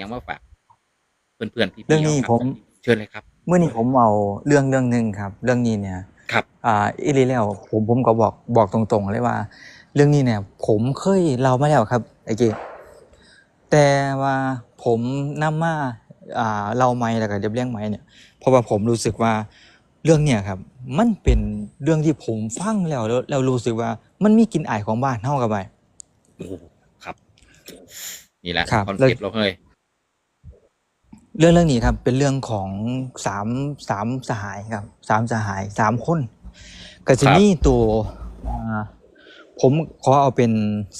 ยังมาฝากเพื่อนๆพี่ๆเรื่องนี้าคบผมเชิญเลยครับเมื่อนี้ผมเอาเรื่องเรื่องหนึ่งครับ เรื่องนี้เนี่ยครับอ่าอีหลีแล้วผมผมก็บอกบอกตรงๆเลยว่า เรื่องนี้เนี่ย ผมเคยเล่ามาแล้วครับไอ้เกแต่ว่าผมนำมาอ่าเล่าไม่แล้วก็เรียบเรียงไม่เนี่ยเพราะว่าผมรู้สึกว่าเรื่องเนี่ยครับ มันเป็นเรื่องที่ผมฟังแล้วแล้วแล้วรู้สึกว่ามันมีกลิ่นอายของบ้านเฮากับไปโอ้โหครับ นี่แหละครับคอนแล้วเซ็ปต์เราเลย เรื่องเรื่องนี้ครับเป็นเรื่องของสามสามสหายครับสามสหายสามคนก็จะมีตัวอ่าผมขอเอาเป็น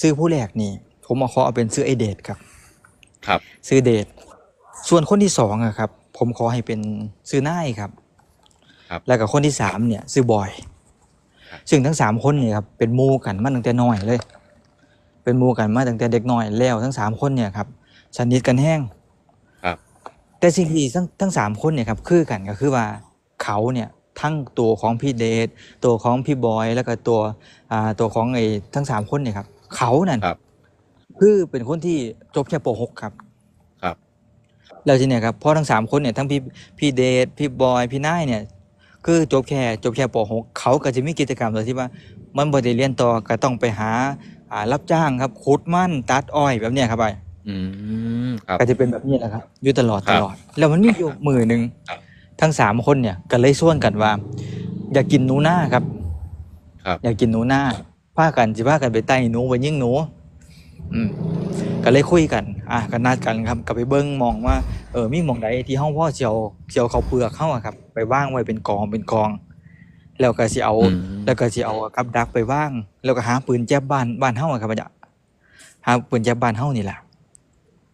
ซื้อผู้แรกนี่ ผมเอาขอเอาเป็นซื้อไอเดทครับ ครับซื้อเดทส่วนคนที่สองอะครับ ผมขอให้เป็นซื้อนายครับ ครับ แล้วก็คนที่สามเนี่ยซื้อบอยครับซึ่งทั้งสามคนเนี่ยครับเป็นหมูกันมาตั้งแต่น้อยเลย เป็นหมูกันมาตั้งแต่เด็กน้อยแล้ว ทั้งสามคนเนี่ยครับสนิทกันแห้งครับ แต่สิ่งที่ทั้งทั้งสามคนเนี่ยครับคือกันก็คือว่าเขาเนี่ยทั้งตัวของพี่เดชตัวของพี่บอยแล้วก็ตัวอ่าตัวของไอ้ทั้งสามคนเนี่ยครับเขานั่นครับคือเป็นคนที่จบแค่ป .6 ครับครับ แล้วทีเนี่ยครับเพราะทั้งสามคนเนี่ยทั้งพี่พี่เดชพี่บอยพี่นายเนี่ย คือจบแค่จบแค่ป .6 เขาก็จะมีกิจกรรมโดยที่ว่ามันบ่ได้เรียนต่อก็ต้องไปหาอ่ารับจ้างครับขุดมันตัดอ้อยแบบเนี้ยครับไป อืมครับ ก็จะเป็นแบบนี้แหละครับอยู่ตลอดครัตบลอด แล้วมันมีอยู่มือหนึ่งครับ ทั้งสามคนเนี่ยก็เลยส่วนกันว่า อยากกินหนูหน้าครับ ครับ อยากกินหนูหน้าพากันสิพากันไปไต่หนูไปยิงหนู อืมก็เลยคุยกัน อะก็นัดกันครับก็ไปเบิ้งมองว่าเออมีหมองใดที่ห้องพ่อเสียวเสียวเขาวเปลือกเข้าอะครับ ไปว่างไว้เป็นกองเป็นกอง แล้วก็สิเอา อืม แล้วก็สิเอากับดักไปว่าง แล้วก็หาปืนแจ๊บบ้านบ้านเฮาอะครับอาจารย์หาปืนแจ๊บบ้านเฮานี่แหละเ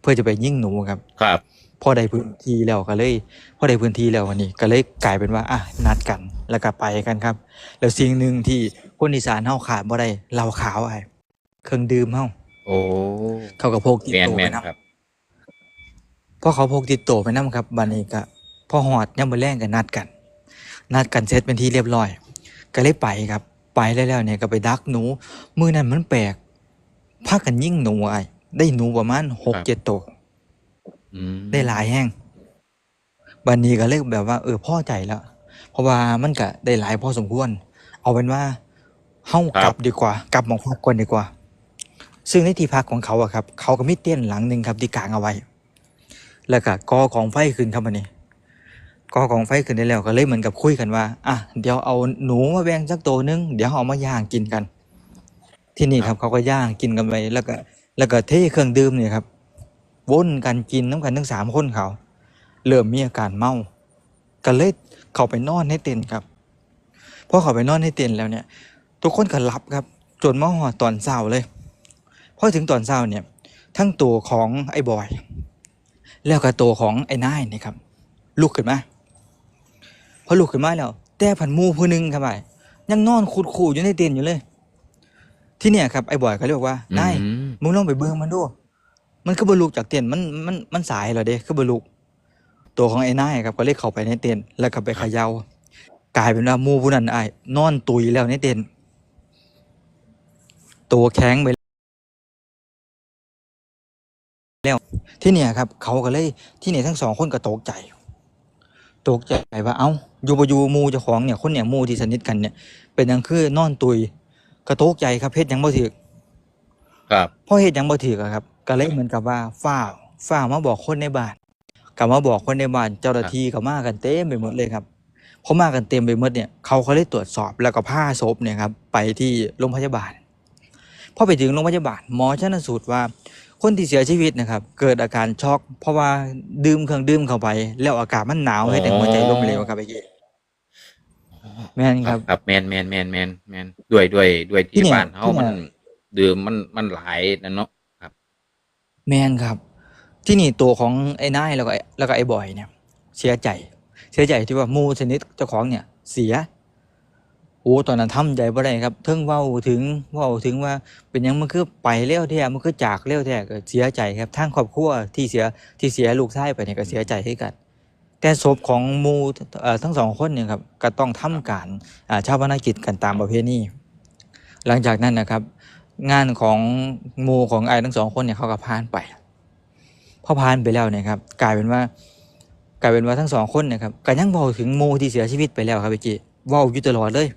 พื่อจะไปยิงหนูครับ ครับพอได้พื้นที่แล้วก็เลยพอได้พื้นที่แล้ววันนี้ ก็เลยกลายเป็นว่าอะนัดกันแล้วก็ไปกันครับ แล้วสิ่งหนึ่งที่คนอีสานเฮาขาดบ่ได้เหล้าขาวไอ้เครื่องดื่มเฮาโอ้เขาก็พกติดแมนตัวแมไปนนํครับพอเขาพกติดตัวไปนํครับบัดนี้ก็พอฮอดยามมื้อแลงก็นัดกัน นัดกันเสร็จเป็นที่เรียบร้อย ก็เลยไปครับ ไปแล้วแล้วเนี่ยก็ไปดักหนูมื้อนั้นมันแปลกพากันยิงหนูไอ้ ได้หนูประมาณ6-7ตัวอืมได้หลายแห้งบันนี้ก็เลยแบบว่าเออพ่อใจแล้ว เพราะว่ามันก็ได้หลายพอสมควร เอาเป็นว่าเฮ้ากลับดีกว่า กลับหมองพักก่อนดีกว่า ซึ่งในที่พักของเขาอะครับ เขาก็มีเต้นท์หลังหนึ่งครับที่กางเอาไว้ แล้วก็กอของไฟขึ้นครับมันนี้กอของไฟขึ้นได้แล้วก็เลยเหมือนกับคุยกันว่าอะเดี๋ยวเอาหนูมาแบ่งสักตัวหนึง เดี๋ยวเอามาย่างกินกัน ที่นี่ครับเขาก็ย่างกินกันไปแล้วก็ แล้วก็เทเครื่องดื่มเนี่ยครับวนกันกินน้ำกันทั้งสามคนเขาเริ่มมีอาการเมาก็เลยเข้าไปนอนในเต็นครับพอเข้าไปนอนในเต็นแล้วเนี่ย ทุกคนก็หลับครับ จนมาหอตอนเช้าเลยพอถึงตอนเช้าเนี่ย ทั้งตัวของไอ้บอย แล้วก็ตัวของไอ้นายนี่ครับลุกขึ้นมาพอลุกขึ้นมาแล้ว แต่ผันมูผู้หนึงครับไอ้ยังนอนคูดคูอยู่ในเต็นอยู่เลย ที่เนี่ยครับไอ้บอยก็เลยกว่านาย มึงลองไปเบิ่งมันดู มันคือบรรลุจากเต็นท์มันมันมันสายแล้วเด้คือบรรลุตัวของไอ้นายครับก็เลยเข้าไปในเต็นท์แล้วก็ไปเขย่ากลายเป็นว่าหมู่ผู้นั้นอ้ายนอนตุยแล้วในเต็นท์ตัวแข็งไปแล้วที่เนี่ยครับ เขาก็เลยที่เนี่ยทั้งสองคนก็ตกใจ ตกใจว่าเอ้าอยู่บ่อยู่หมู่เจ้าของเนี่ยคนเนี่ยหมู่ที่สนิทกันเนี่ย เป็นหยังคือนอนตุยก็ตกใจครับเฮ็ดหยังบ่ถูก ครับพอเฮ็ดหยังบ่ถืออะครับ ก็เลยเหมือนกับว่าฝ้าวฝ้าวมาบอกคนในบ้านกลับมาบอกคนในบ้านเจ้าหน้าที่ก็มากันเต็มไปหมดเลยครับพอมากันเต็มไปหมดเนี่ยเขาก็เลยตรวจสอบแล้วก็พาศพเนี่ยครับไปที่โรงพยาบาลพอไปถึงโรงพยาบาลหมอชันสูตรว่า คนที่เสียชีวิตนะครับ เกิดอาการช็อก เพราะว่าดื่มเครื่องดื่มเข้าไป แล้วอากาศมันหนาวให้แต่หัวใจล้มเหลวครับไอ้เกี้แม่นครับครับแมนแมนแมนแมนแมนด้วยด้วยด้วยที่ที่เนี่ยบ้านเฮาที่มันเนี่ย ดื่มมันมันหลายนะเนาะครับ แมนครับ ที่นี่ตัวของไอ้นายแล้วก็ไอ้แล้วก็ไอ้บอยเนี่ย เสียใจ เสียใจที่ว่าหมูชนิดเจ้าของเนี่ย เสียโอ้ตอนนั้นทำใจบ่ได้ครับเทิงเว้าถึงเว้าถึงว่าเป็นหยังมันคือไปเร็วแท้มันคือจากเร็วแท้ก็เสียใจครับทางครอบครัวที่เสียที่เสียลูกชายไปเนี่ยก็เสียใจให้กัน แต่ศพของหมูเอ่อทั้งสองคนเนี่ยครับก็ต้องทำการอ่าชาปนกิจกันตามประเพณีหลังจากนั้นนะครับ งานของหมูของไอ้ทั้งสองคนเนี่ยเขาก็ผ่านไปพพอผ่านไปแล้วเนี่ยครับกลายเป็นว่ากลายเป็นว่าทั้งสองคนเนะครับก็ยังเว้าถึงโมที่เสียชีวิตไปแล้วครับพี่จีเว้าอยู่ตลอดเลย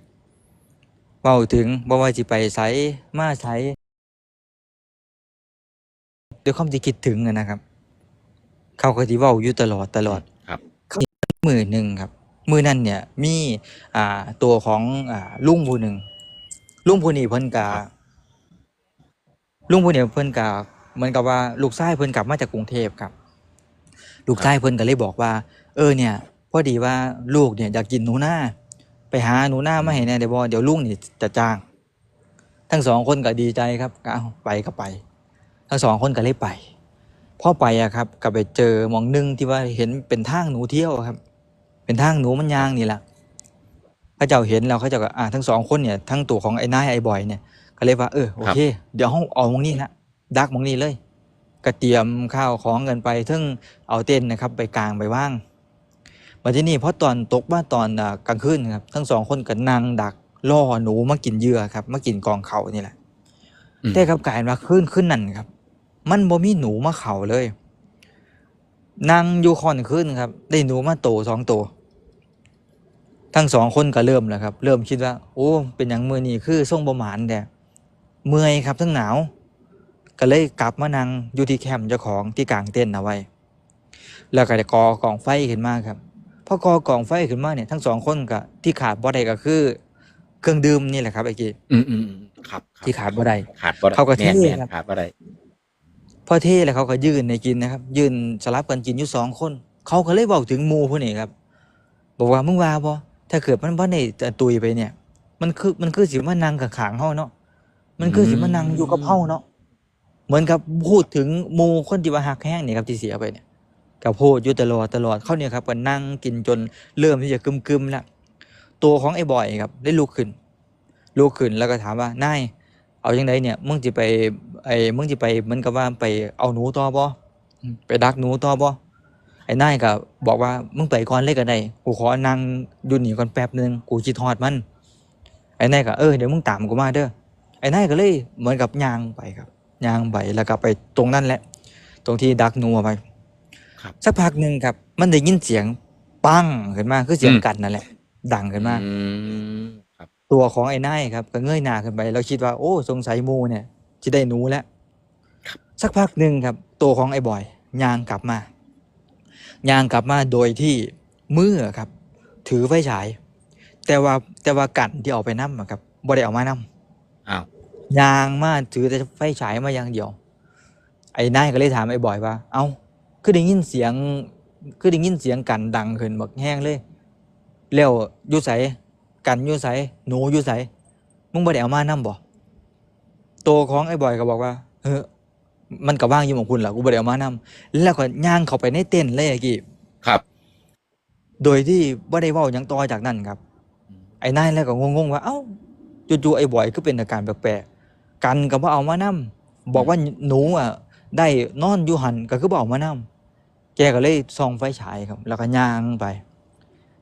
เว้าถึงบ่ว่าสิไปไสมาไสด้วยความที่คิดถึงอะนะครับ เขาก็สิเว้าอยู่ตลอดตลอดครับมือหนึ่งครับ มือนั้นเนี่ยมีอ่าตัวของอ่าลุงผู้หนึ่งลุงผู้นี้เพิ่นกา ลุงผู้นี้เพิ่นกาเหมือนกับว่าลูกชายเพิ่นกลับมาจากกรุงเทพครับ ลูกชายเพิ่นก็เลยบอกว่า เออเนี่ยพอดีว่าลูกเนี่ยอยากกินหนูหน้า ไปหาหนูหน้ามาให้แน่เดี๋ยวบ่เดี๋ยวลุงนี่จะจ้าง ทั้งสองคนก็ดีใจครับก็เอาไปก็ไป ทั้งสองคนก็เลยไปพอไปอะครับก็ไปเจอมองหนึงที่ว่าเห็นเป็นทางหนูเที่ยวครับ เป็นทางหนูมันยางนี่แหละพระเจ้าเห็นแล้วเขาเจะก็อ่าทั้งสองคนเนี่ยทั้งตัวของไอ้นายไอ้บอยเนี่ย ก็เลยว่าเออโอเค เดี๋ยวห้องเอามองนี่นะดักมองนี่เลยก็เตรียมข้าวของเงินไปทึ่งเอาเต้นท์นะครับ ไปกลางไปว่างมาที่นี่เพราะตอนตกว่าตอนอ่ากลางคืนครับทั้งสองคนก็นั่งดักล่อหนูมากินเหยื่อครับมากินกองเขานี่แหละอืมแต่กับกลายเป็นว่าขึ้นขึ้นนั่นครับ มันบ่มีหนูมาเข่าเลยนั่งอยู่คอนขึ้นครับ ได้หนูมาโตสองตัวทั้งสองคนก็เริ่มแล้วครับ เริ่มคิดว่า โอ้ เป็นอย่างมือนี่คือส่งประมาณแต่ เมื่อยครับทั้งหนาว ก็เลยกลับมานั่งอยู่ที่แคมป์เจ้าของที่กลางเต็นท์เอาไว้ แล้วก็ได้ก่อกองไฟขึ้นมาครับพอก่อกองไฟขึ้นมาเนี่ยทั้งสองคนก็ที่ขาดบ่ได้ก็คือ เครื่องดื่มนี่แหละครับไอ้กีอืมอืมอืมครับครับ ที่ขาดบ่ได้ขาดบ่ได้เขาก็แม่นเท่แม่นครับขาดบ่ได้พอเท่แล้วเขาก็ยืนในกินนะครับ ยืนสลับกันกินอยู่สองคน เขาก็เลยบอกถึงหมูผู้นี้ครับ บอกว่ามึงว่าบ่ถ้าเกิดมันบ่ได้จะตุยไปเนี่ย มันคือมันคือสิมานั่งกับขางเฮาเนาะ มันคือสิมานั่งอยู่กับเฮาเนาะเหมือนกับพูดถึงหมูคนที่ว่าหักแห้งเนี่ยครับที่เสียไปเนี่ยกับพูดอยู่ตลอดตลอดเขาเนี่ยครับก็นั่งกินจนเริ่มที่จะกึมๆแล้วตัวของไอ้บอยครับได้ลุกขึ้นลุกขึ้นแล้วก็ถามว่านายเอาจังไดเนี่ยมึงสิไปไอ้มึงสิไปเหมือนกับว่าไปเอาหนูต่อบ่อืมไปดักหนูต่อบ่ไอ้นายก็บอกว่ามึงไปก่อนเลยก็ได้กูขอนั่งอยู่นี่ก่อนแป๊บนึงกูคิดฮอดมัน ไอ้นายก็เออเดี๋ยวมึงตามกูมาเด้อ ไอ้นายก็เลยเหมือนกับย่างไปครับย่างไปแล้วก็ไปตรงนั้นแหละ ตรงที่ดักหนูเอาไปครับสักพักหนึ่งครับ มันได้ยินเสียงปังขึ้นมาคือเสียงกันนั่นแหละ ดังขึ้นมาอืมครับตัวของไอ้นายครับ ก็เงยหน้าขึ้นไปเราคิดว่าโอ้สงสัยหมูเนี่ยจะได้หนูแล้วสักพักหนึ่งครับ ตัวของไอ้บอยย่างกลับมาย่างกลับมาโดยที่มือครับ ถือไฟฉาย แต่ว่าแต่ว่ากันที่เอาไปนั่มครับบ่ได้เอามานั่ม อ้าวยางมาถือแต่ไฟฉายมาอย่างเดียว ไอ้นายก็เลยถามไอ้บอยว่า เอ้าคือได้ยินเสียง คือได้ยินเสียงกันดังขึ้นบักแห้งเลย แล้วอยู่ไสกันอยู่ไสหนูอยู่ไสมึงบ่ได้เอามานํบ่ตัวของไอ้บอยก็บอกว่าเฮ้อมันก็ว่างอยู่ของคุณล่ะกูบ่ได้เอามานํแล้วก็ย่างเข้าไปในเต็นท์เลยไอ้กี้ครับ โดยที่บ่ได้เว้าหยังต่อจากนั้นครับ ไอ้นายแล้วก็งงๆว่า เอ้า จู่ๆไอ้บอยก็เป็นอาการแปลกๆกันก็บ่เอามานํบอกว่าหนูอะได้นอนอยู่หันก็คือบ่เอามานํแกก็เลยส่องไฟฉายครับ แล้วก็ย่างไป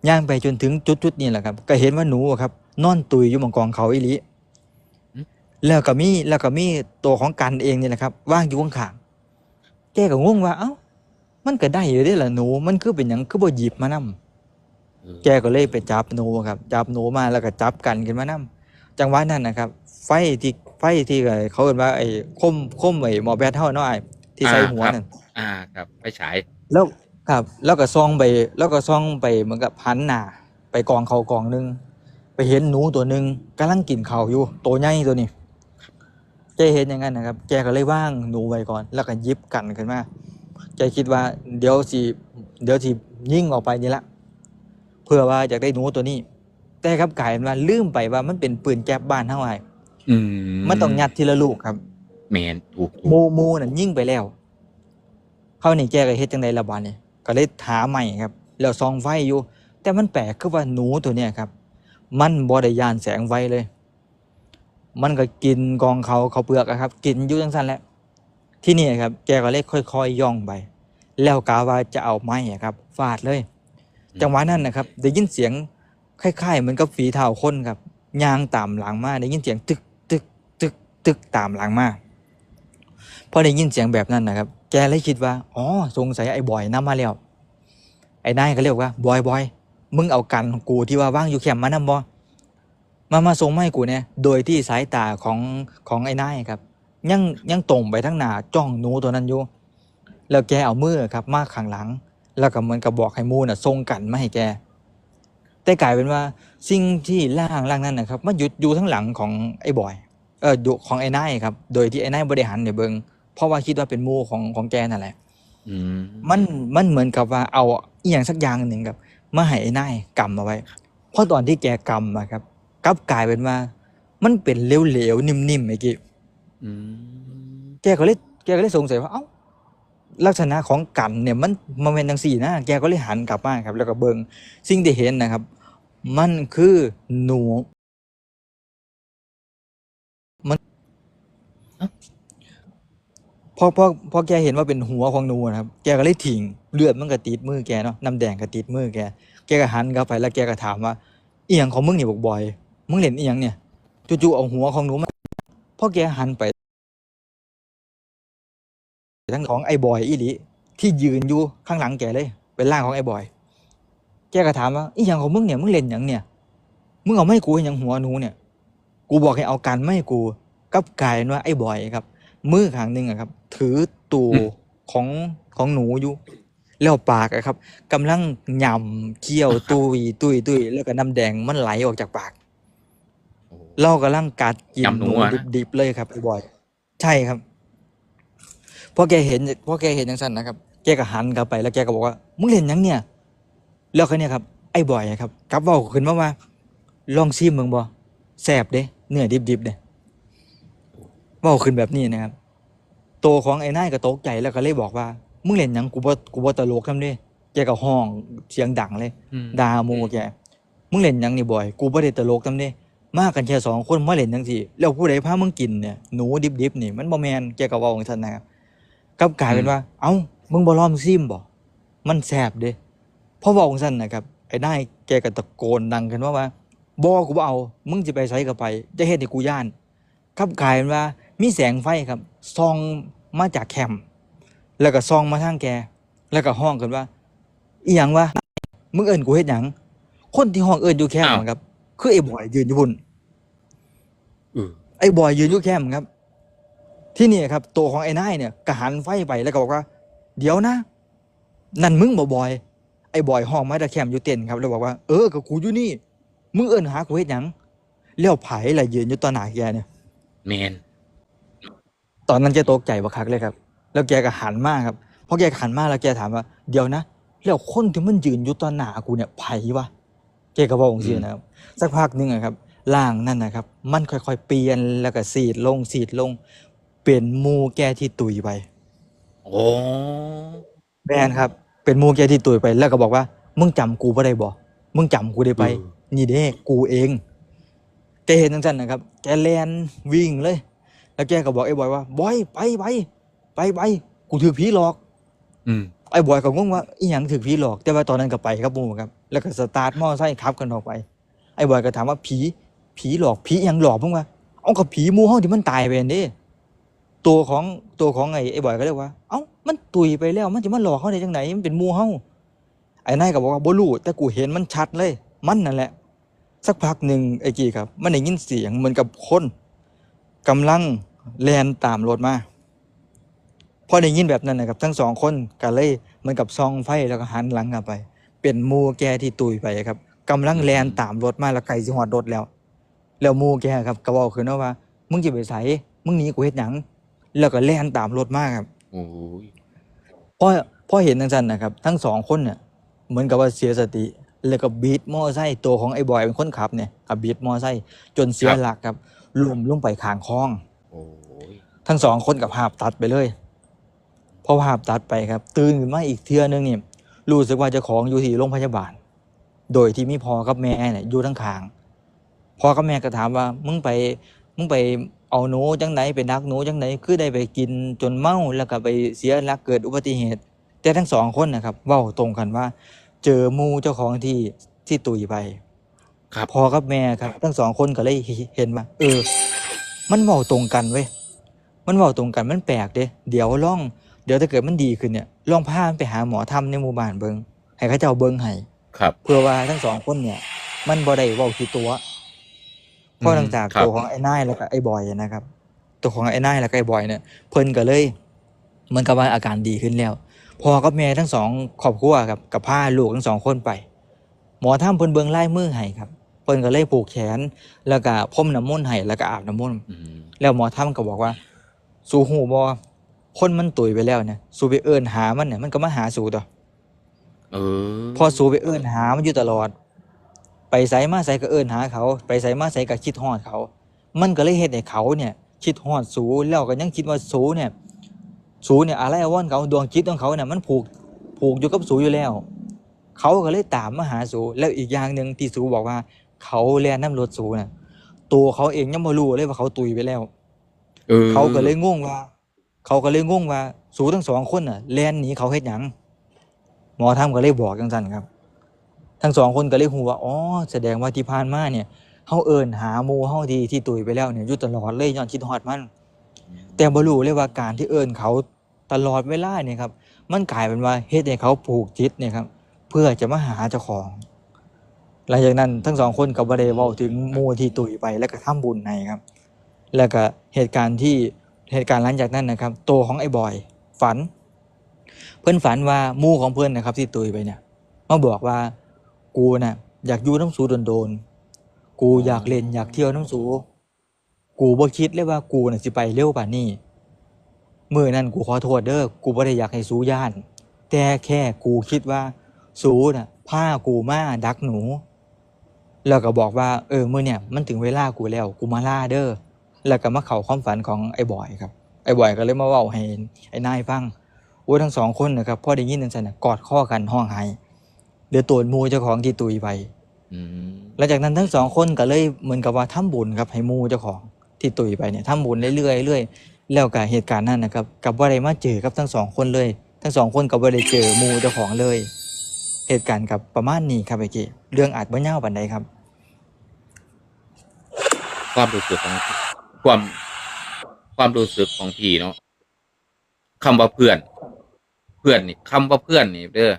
ย่างไปจนถึงจุดๆนี้แหละครับ ก็เห็นว่าหนูอะครับ นอนตุยอยู่บนกองเขาอีหลีอืมแล้วก็มีแล้วก็มีตัวของกันเองนี่แหละครับว่างอยู่ข้างๆแกก็งงว่า เอ้า มันก็ได้อยู่เด้ล่ะหนู มันคือเป็นหยังคือบ่หยิบมานํเออแกก็เลยไปจับหนูครับ จับหนูมาแล้วก็จับกันขึ้นมานํ จังหวะนั้นนะครับ ไฟที่ไฟที่เขาเรียกว่าไอ้คมคมไอ้หมอแบทเท่าเนาะไอ้ที่ใส่หัวนั่นอ่าครับไปฉายแล้วครับ แล้วก็ซองไปแล้วก็ซองไปเหมือนกับพันหน้าไปกองเขากองหนึงไปเห็นหนูตัวหนึ่งกำลังกินข้าวอยู่ตัวใหญ่ตัวนี้แกเห็นอย่างนั้นนะครับ แกก็เลยว่างหนูไว้ก่อน แล้วก็หยิบกันขึ้นมาแกคิดว่าเดี๋ยวสิเดี๋ยวสิยิ่งออกไปนี่ละเพื่อว่าอยากได้หนูตัวนี้ แต่ครับกลายเป็นว่าลืมไปว่ามันเป็นปืนแก๊ปบ้านเท่าไหร่อืมมันต้องยัดทีละลูกครับแมนถูกถูหมูกหมูนั่นยิ่งไปแล้ว เขานี่แกก็เฮ็ดจังไดละบาดนี่ก็เลยหาใหม่ครับ แล้วส่องไฟอยู่ แต่มันแปลกคือว่าหนูตัวเนี้ยครับ มันบ่ได้ย่านแสงไฟเลย มันก็กินกองเขาเขาวเปลือกอะครับ กินอยู่จังซั่นแหละที่นี่ครับ แกก็เลยค่อยๆย่องไป แล้วกาว่าจะเอาไม้อะครับฟาดเลย จังหวะนั้นนะครับ ได้ยินเสียง คล้ายๆเหมือนกับฝีเท้าคนครับยางตามหลังมาได้ยินเสียงตึกตึกตึกตึกตามหลังมาพอได้ยินเสียงแบบนั้นนะครับ แกเลยคิดว่าอ๋อสงสัยไอ้บอยนำมาแล้วไอ้นายก็เรียกว่าบอยบอยมึงเอากันกูที่ว่าว่างอยู่แคมป์มานำบ่มามาส่งมาให้กูเนี่ยโดยที่สายตาของของไอ้นายครับ ยังยังตรงไปทั้งหน้าจ้องหนูตัวนั้นอยู่แล้วแกเอามือครับมาข้างหลัง แล้วก็เหมือนกับบอกให้มูน่ะส่งกันมาให้แก แต่กลายเป็นว่าสิ่งที่ล่างล่างนั้นนะครับมาหยุดอยู่ทั้งหลังของไอ้บอยเอออยู่ของไอ้นายครับ โดยที่ไอ้นายบริหารเนี่ยเบิงเพราะว่าคิดว่าเป็นหมูของของแกนั่นแหละอืมมันมันเหมือนกับว่าเอาอีหยังสักอย่างหนึ่งครับมาให้ไอ้นายกำเอาไว้ เพราะตอนที่แกกำอะครับกลับกลายเป็นว่า มันเป็นเหลวๆนิ่มๆไอ้กี้อืมแกก็เลยแกก็เลยสงสัยว่าเอ้าลักษณะของกันเนี่ยมันมันเป็นจังสี่นะแกก็เลยหันกลับมาครับ แล้วก็เบิงสิ่งที่เห็นนะครับ มันคือหนู มันพอพอพอแกเห็นว่าเป็นหัวของหนูนะครับ แกก็เลยทิ้งเลือดมันก็ติดมือแกเนาะน้ำแดงก็ติดมือแก แกก็หันกลับไปแล้วแกก็ถามว่าเอียงของมึงนี่บอกบอย มึงเล่นเอียงเนี่ยจู่ๆเอาหัวของหนูมาพอแกหันไปทั้งของไอ้บอยอีหลีที่ยืนอยู่ข้างหลังแกเลย เป็นร่างของไอ้บอยแกก็ถามว่าอีหยังของมึงเนี่ยมึงเล่นหยังเนี่ยมึงเอาไม่ให้กูให้หยังหัวหนูเนี่ย กูบอกให้เอากันไม่ให้กูกลับกลายเป็นว่าไอ้บอยครับ มือข้างหนึ่งอะครับ ถือตูของของหนูอยู่แล้วปากอะครับกำลังยำเคี้ยวตุยตุยตุยแล้วก็น้ำแดงมันไหลออกจากปากโอ้เรากำลังกัดกินยำหหนูนูอะนะดิบๆเลยครับไอ้บอย ใช่ครับพอแกเห็นพอแกเห็นอย่างนั้นนะครับ แกก็หันกลับไปแล้วแกก็บอกว่ามึงเล่นหยังเนี่ย แล้วคนเนี้ยครับไอ้บอยอะครับกลับเว่าขึ้นมาว่าลองซิมมึงบ่แสบเด้เนื้อดิบๆเด้เว่าขึ้นแบบนี้นะครับโตวของไอ้นายก็ตกใจแล้วก็เลยบอกว่ามึงเล่นหยังกูบ่กูบ่ตลกนำเด้แกก็ห้องเสียงดังเลยอืม ด่าหมูแกมึงเล่นหยังนี่บ่อย กูบ่ได้ตลกนำเด้มากันแค่สองคนมาเล่นจังซี่แล้วผู้ใดพามึงกินเนี่ยหนูดิบๆนี่ มันบ่แม่นแกก็เว้าของท่านนะครับกลับกลายเป็นว่า เอ้ามึงบ่ลองซิมบ่มันแซ่บเด้เพราะเว้าของท่านนะครับไอ้นายแกก็ตะโกนดังขึ้นว่าว่าบ่กูบ่เอามึงสิไปไสก็ไป จะเฮ็ดให้กูย่านกลับกลายเป็นว่ามีแสงไฟครับส่องมาจากแคมป์แล้วก็ส่องมาทางแก แล้วก็ห้องกันว่า อีหยังวะมึงเอิ้นกูเฮ็ดหยังคนที่ห้องเอิ้นอยู่แคมป์อ้าวครับ คือไอ้บอยยืนอยู่พุ่นเออไอ้บอยยืนอยู่แคมป์ครับ ที่นี่ครับ ตัวของไอ้นายเนี่ยก็หันไฟไปแล้วก็บอกว่า เดี๋ยวนะ นั่นมึงบ่บอยไอ้บอยห้องมาจากแคมป์อยู่เต็นท์ครับแล้วบอกว่าเออก็กูอยู่นี่มึงเอิ้นหากูเฮ็ดหยังแล้วไผล่ะยืนอยู่ต่อหน้าแกเนี่ยแมนตอนนั้นแกตกใจบักคักเลยครับ แล้วแกก็หันมาครับพอแกหันมาแล้วแกถามว่าเดี๋ยวนะแล้วคนที่มันยืนอยู่ต่อหน้ากูเนี่ยไผวะแกก็บอกอย่างนี้นะครับสักพักหนึงอะครับร่างนั่นนะครับ มันค่อยๆเปลี่ยนแล้วก็สีดลงสีดลง เป็นหมูแกที่ตุยไปโอ้แมนครับ เป็นหมูแกที่ตุยไปแล้วก็บอกว่า มึงจำกูบ่ได้บ่มึงจำกูได้ไป นี่เด้กูเอง แกเห็นจังซั่นนะครับ แกแลนวิ่งเลย แล้วแกก็บอกไอ้บอยว่าบอยไปไปไปไปกูถือผีหลอก อืมไอ้บอยก็งงว่าอีหยังถือผีหลอก แต่ว่าตอนนั้นก็ไปครับหมูครับ แล้วก็สตาร์ทมอไซค์ขับกันออกไป ไอ้บอยก็ถามว่าผีผีหลอกผีอิหยังหลอกมึงวะเอากับผีหมูเฮาที่มันตายไปนั่นเด้ ตัวของตัวของไอ้ไอ้บอยก็เรียกว่า เอ้ามันตุยไปแล้วมันจะมาหลอกเขาได้จังไหนมันเป็นมูเฮาไอ้นายก็บอกว่าบ่รู้แต่กูเห็นมันชัดเลย มันนั่นแหละ สักพักหนึ่งไอ้กี้ครับ มันได้ยินเสียงเหมือนกับคนกำลังแลนตามรถมาพอได้ยินแบบนั้นนะครับทั้งสองคนก็เลยเหมือนกับซองไฟแล้วก็หันหลังกลับไป เป็นมูแกที่ตุยไปครับกำลังแลนตามรถมาแล้วไก่สิหอดรถแล้ว แล้วมูแกครับก็บอกขึ้นว่า มึงจะไปไสมึงหนีกูเฮ็ดหยัง แล้วก็แล่นตามรถมาครับโอ้ยพอพอเห็นจังซั่นนะครับ ทั้งสองคนเนี่ยเหมือนกับว่าเสียสติ แล้วก็บีดมอไซค์ตัวของไอ้บอยเป็นคนขับเนี่ยกับบีดมอไซค์จนเสียหลักครับล้มลงไปข้างคลอง โอ้ยทั้งสองคนกับภาพตัดไปเลยพอภาพตัดไปครับ ตื่นขึ้นมาอีกเทื่อนึงนี่รู้สึกว่าเจะของอยู่ที่โรงพยาบาล โดยที่มีพ่อกับแม่เนี่ยอยู่ทั้งข้างพ่อกับแม่ก็ถามว่ามึงไปมึงไป เอาหนูจังไหนไปนักหนูจังไหนคือได้ไปกินจนเมาแล้วก็ไปเสียหลักเกิดอุบัติเหตุ แต่ทั้งสองคนนะครับเว้าตรงกันว่า เจอหมูเจ้าของที่ที่ตุยไปครับพ่อกับแม่ครับ ทั้งสองคนก็เลยเห็นว่าเออ มันเว้าตรงกันเว้ยมันเว้าตรงกันมันแปลกเด้เดี๋ยวลอง เดี๋ยวถ้าเกิดมันดีขึ้นเนี่ยลองพามันไปหาหมอทำในหมู่บ้านเบิงให้เขาเจ้าเบิงให้ครับ เพื่อว่าทั้งสองคนเนี่ย มันบ่ได้เว้าขี้ตัว เพราะหลังจากครับตัวของไอ้นายแล้วก็ไอ้บอยนะครับ ตัวของไอ้นายแล้วก็ไอ้บอยเนี่ยเพิ่นก็เลยเหมันกับว่าอาการดีขึ้นแล้วพอกับแม่ทั้งสองครอบครัวครับกับพาลูกทั้งสองคนไป หมอทำเพิ่นเบิ่งลายมือให้ครับเพิ่นก็เลยผูกแขน แล้วก็พรมน้ำมนต์ให้แล้วก็อาบน้ำมนต์อืมแล้วหมอทำก็บอกว่า สู้หูบ่คนมันตุยไปแล้วเนี่ยสู้ไปเอิ้นหามันเนี่ยมันก็มาหาสู้ตัวเออพอสู้ไปเอิ้นหามันอยู่ตลอด ไปไสมาไสก็เอิ้นหาเขา ไปไสมาไสก็คิดฮอดเขา มันก็เลยเฮ็ดให้เขาเนี่ยคิดฮอดสูแล้วก็ยังคิดว่าสูเนี่ยสูเนี่ยอะไรอาวรณ์เขาดวงจิตของเขาเนี่ยมันผูกผูกอยู่กับสูอยู่แล้ว เขาก็เลยตามมาหาสูแล้วอีกอย่างหนึ่งที่สูบอกว่า เขาแล่นน้ำรถสูน่ะตัวเขาเองยังไม่รู้เลยว่าเขาตุยไปแล้วออเขาก็เลยงงว่า เขาก็เลยงงว่า สูทั้งสองคนน่ะแล่นหนีเขาเฮ็ดหยังหมอทำก็เลยบอกจังซั่นครับ ทั้งสองคนก็เลยฮู้ว่าอ๋อแสดงว่าที่ผ่านมาเนี่ยเฮาเอิ้นหาหมู่เฮาที่ที่ตุยไปแล้วเนี่ยอยู่ตลอดเลยย้อนคิดฮอดมัน แต่บ่รู้เลยว่าการที่เอิ้นเขาตลอดเวลาเนี่ยครับ มันกลายเป็นว่าเฮ็ดให้เขาผูกจิตเนี่ยครับเพื่อจะมาหาเจ้าของ หลังจากนั้นทั้งสองคนก็บ่ได้เว้าถึงหมู่ที่ตุยไปแล้วก็ทำบุญให้ครับ แล้วก็เหตุการณ์ที่เหตุการณ์หลังจากนั้นนะครับ ตัวของไอ้บอย ฝัน เพื่อนฝันว่ามู่ของเพื่อนนะครับ ที่ตุยไปเนี่ยมาบอกว่า กูน่ะอยากอยู่น้ำสูโดนๆกูอยากเล่นอยากเที่ยวน้ำสู กูบ่คิดเลยว่ากูน่ะสิไปเร็วป่านนี้มื้อนั้นกูขอโทษเด้อกูบ่ได้อยากให้สูย่าน แต่แค่กูคิดว่า สูน่ะพากูมาดักหนู แล้วก็บอกว่า เออมื้อเนี่ยมันถึงเวลากูแล้วกูมาล่าเด้อแล้วก็มาเข้าความฝันของไอ้บอยครับไอ้บอยก็เลยมาเว้าให้ไอ้นายฟังโอ้ยทั้งสองคนนะครับพอได้ยินจังซั่นน่ะกอดข้อกันห้องไห้ เดือดตัวหมูเจ้าของที่ตุยไปอืมหลังจากนั้นทั้งสองคนก็เลยเหมือนกับว่าทำบุญครับให้หมูเจ้าของที่ตุยไปเนี่ยทำบุญเรื่อยๆเรื่อยๆแล้วก็เหตุการณ์นั้นนะครับกับว่าได้มาเจอกับทั้งสองคนเลย ทั้งสองคนกับว่าได้เจอหมูเจ้าของเลย เหตุการณ์กับประมาณนี้ครับไอ้เกเรื่องอาจบ่ยาวปานใดครับ ความรู้สึกของความความรู้สึกของพี่เนาะคำว่าเพื่อน เพื่อนนี่คำว่าเพื่อนนี่เด้อ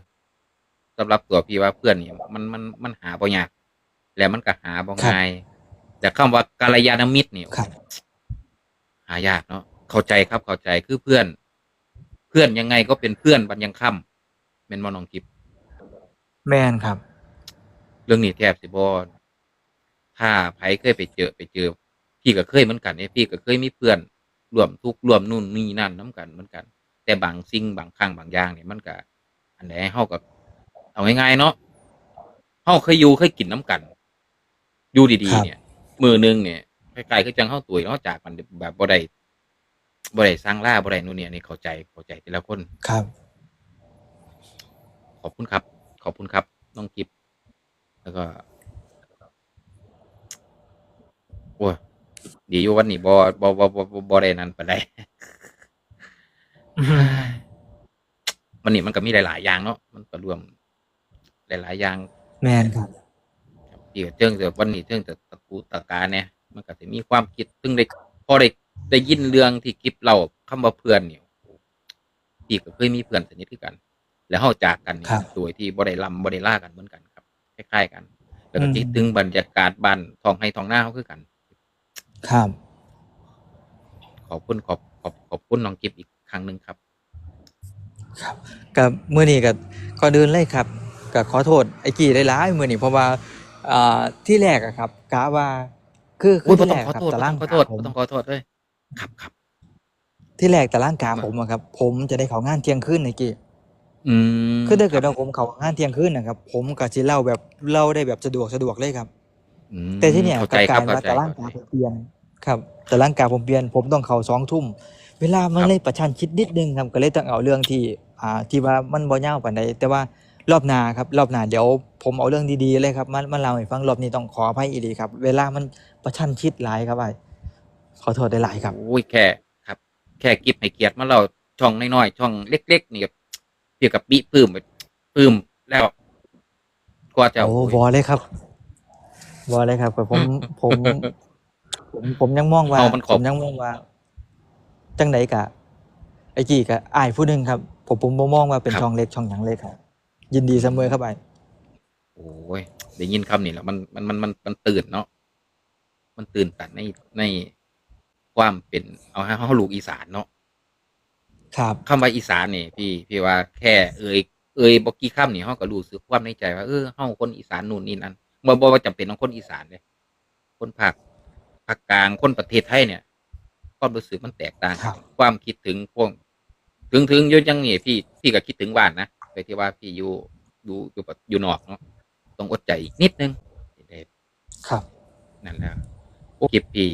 สำหรับตัวพี่ว่าเพื่อนนี่มันมันมันหาบ่ยากแล้วมันก็หาบ่ง่ายแต่คำว่ากัลยาณมิตรนี่ครับหายากเนาะเข้าใจครับเข้าใจคือเพื่อน เพื่อนยังไงก็เป็นเพื่อนบันยังค่ำเป็นมอนองกิบแม่นครับ เรื่องนี้แทบสิบอถ้าไผเคยไปเจอไปเจอ พี่ก็เคยเหมือนกันเนี่ยพี่ก็เคยมีเพื่อนรวมทุกข์รวมนู่นนี่นั่นน้กันเหมือนกัน แต่บางสิ่งบางครั้งบางอย่างเนี่ยมันก็อันไหนเฮากับ เอาง่ายๆเนาะเฮาเคยอยู่เคยกินน้ำกัน อยู่ดีครับๆเนี่ย มือหนึงเนี่ยใกล้ๆคือจังเฮาตุยเนาะจากกันแบบบ่ได้บ่ได้สร้างล่าบ่ได้นู่นเนี่ยนี่เข้าใจเข้าใจแต่ละคนครับ ขอบคุณครับ ขอบคุณครับ น้องกิฟแล้วก็โอ้ยดีอยู่วันนี้บอบอบอบอบอได้นั้นไปได้วันนี้มันก็มีหลาย ๆ อย่างเนาะมันก็รวม หลาย ๆ อย่าง แม่นครับครับที่เรื่องแต่วันนี้เรื่องแต่ตะกูตะการเนี่ยมันก็จะมีความคิดซึ่งได้พอได้ได้ยินเรื่องที่กิฟเราคำว่าเพื่อนเนี่ยพี่ก็เคยมีเพื่อนสนิทคือกัน แล้วเฮาจากกันเนี่ยครับโดยที่บ่ได้ลำบ่ได้ล่ากันเหมือนกันครับคล้ายๆกันแล้วก็อืมคิดถึงบรรยากาศบ้านทองให้ทองหน้าเขาคือกัน ครับ ขอบคุณขอบขอบขอบคุณน้องกิฟอีกครั้งหนึ่งครับ ครับกับมื้อนี้ก็ก่อนอื่นเลยครับ ก็ขอโทษไอ้กี้หลายๆมื้อนี้เพราะว่าอ่าที่แรกอะครับกะว่า คือคือุ้อยบ่ที่ต้แรองกขอครับโทษบ่ตารางต้องขอโทษผมบ่ต้องขอโทษเลยครับครับ ที่แรกตารางกาผมอะครับ ผมจะได้เข้างานเที่ยงคืนไอ้กี้อืมคือถ้าเกิดว่าผมเข้างานเที่ยงคืนนะครับ ผมก็สิเล่าแบบเล่าได้แบบสะดวกสะดวกเลยครับ อืมแต่ที่เนี่ยเข้ากับใจคการับรเข้าว่าใจตารางเข้าใจกาผมเปลี่ยนครับตารางกาผมเปลี่ยน ผมต้องเข้าสองทุ่มเวลามันครับ เลยประชันชิดนิดนึงครับก็เลยต้องเอาเรื่องที่อ่าที่ว่ามันบ่ยาวปานใดแต่ว่า รอบหน้าครับรอบหน้าเดี๋ยวผมเอาเรื่องดีๆเลยครับมามาเล่าให้ฟังรอบนี้ต้องขออภัยอีหลีครับ เวลามันประชันชิดหลายครับไอ้ขอโทษได้หลายครับโอ้ยแค่ครับ แค่กิฟให้เกียรติมาเราช่องน้อยๆช่องเล็กๆนี่กับเกี่ยวกับปีปื้มปื้มแล้วกว่าจะโอ้บอเลยครับบอเลยครับแต่ผมผมผมผมยังมองว่าเอามันขผอบมยังมองว่า จังไดกะไอ้กี้ก็อายผู้หนึงครับ ผมผมบ่มองว่าเป็นครับช่องเล็กช่องหยังเลยครับ ยินดีเสมอครับไอ้โอ้ยได้ยินคำนี้แล้วมันมันมันมันมันตื่นเนาะมันตื่นตันในในความเป็นเอาให้เขาลูกอีสานเนาะครับคำว่าอีสานนี่พี่พี่ว่าแค่เอ่ยเอ่ยบอกกี่คำนี่เขาก็รู้สึกความในใจว่าเออเฮาคนอีสานนู่นนี่นั่นบ่บ่ว่าจำเป็นต้องคนอีสานเลยคนภาคภาคกลางคนประเทศไทยเนี่ยความรู้สึกมันแตกต่างครับความคิดถึงพวกถึงถึงอยุ่ยังนี่พี่พี่ก็คิดถึงบ้านนะ แต่ที่ว่าพี่อยู่อยู่อยู่แบบอยู่นอกเนาะต้องอดใจอีกนิดนึงครับ นั่นแหละโอ้กิบพี่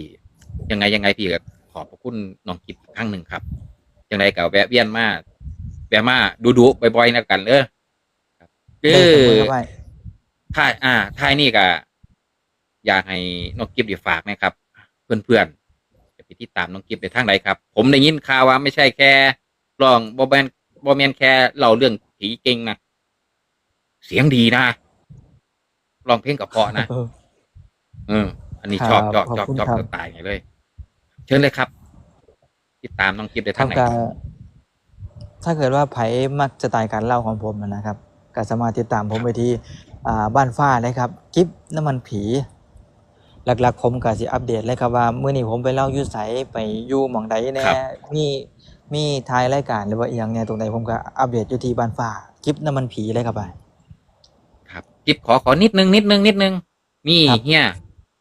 ยังไงยังไงพี่ก็ขอบพระคุณน้องกิบอีกครั้งหนึ่งครับยังไงก็แวะเวียนมาแวะมาดูดูๆบ่อยๆนะกันเออครับคืได้อเสมอครับไอ้ท้ายอ่าท้ายนี่ก็อยากให้น้องกิฟต์ได้ฝากนะครับ เพื่อนๆจะไปติดตามน้องกิฟต์ในทางใดครับ ผมได้ยินข่าวว่าไม่ใช่แค่ร้องบอแมนบอแมนแค่เล่าเรื่อง ผีเก่งนะเสียงดีนะร้องเพลงกับเพราะนะเออเออ อันนี้คชรัอบบชอบชอบขอบคุณชอบครับสไตล์ไงเลย เชิญเลยครับ ติดตามน้องกิฟต์ได้คทารังบไหนก็ถ้าเกิดว่าไผมักสไตล์การเล่าของผมนะครับก็สามารถติดตามผมไปที่อ่าบ้านฟ้าเลยครับ กิฟน้ำมันผี หลักๆ ผมก็สิอัปเดตเลยครับว่ามื้อนี้ผมไปเล่าอยู่ไสไปอยู่หม่องใดแหน่มี มีทายรายการหรือว่าอีหยังเนี่ยตรงไหนผมก็อัปเดตอยู่ที่บ้านฟ้ากิฟน้ำมันผีเลยครับไป ครับกิฟต์ขอขอนิดนึงนิดนึงนิดนึง มีครับ เฮีย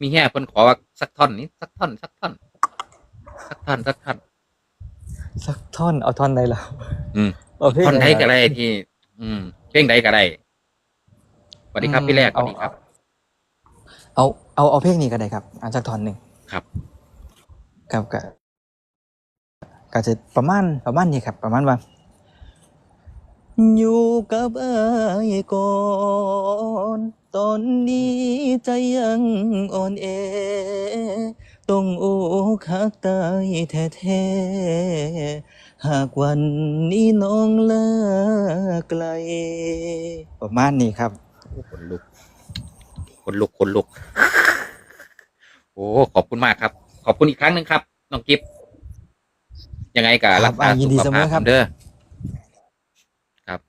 มีเฮียเพิ่นขอว่าสักท่อนนิดสักท่อนสักท่อนสักท่อนสักท่อน สักท่อนเอาท่อนใดล่ะอืม เอาเพลงท่อนใดหก็ได้ที่ อืมเพลงใดก็ได้สวัสดีครับอืมพี่แรกสเอาวัสดีครับ เอาเอาเอาเพลงนี้ก็ได้ครับอ่าสักท่อนหนึ่งครับ ครับก็ ก็จะประมาณประมาณนี้ครับ ประมาณว่าอยู่กับเอ้ยก่อนตอนนี้ใจยังอ่อนแอต้องโอกหักตายแท้ๆหากวันนี้น้องเลาไกล ประมาณนี้ครับคนลุกคนลุกคนลุก โอ้ ขอบคุณมากครับ ขอบคุณอีกครั้งหนึ่งครับ น้องกิฟ ยังไงก็ครัรับกษาอะยิสุนดีขเสมภาอพครับเด้อครับ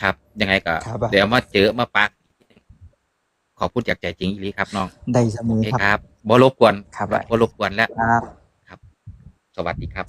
ครับ ยังไงก็ครับอะเดี๋ยวมาเจอมาปัก ขอบคุณจากใจจริงอีหลีครับน้องได้เสมโออเคครับครับบ่รบกวนครับบ่รบกวนแล้วครับสวัสดีครับ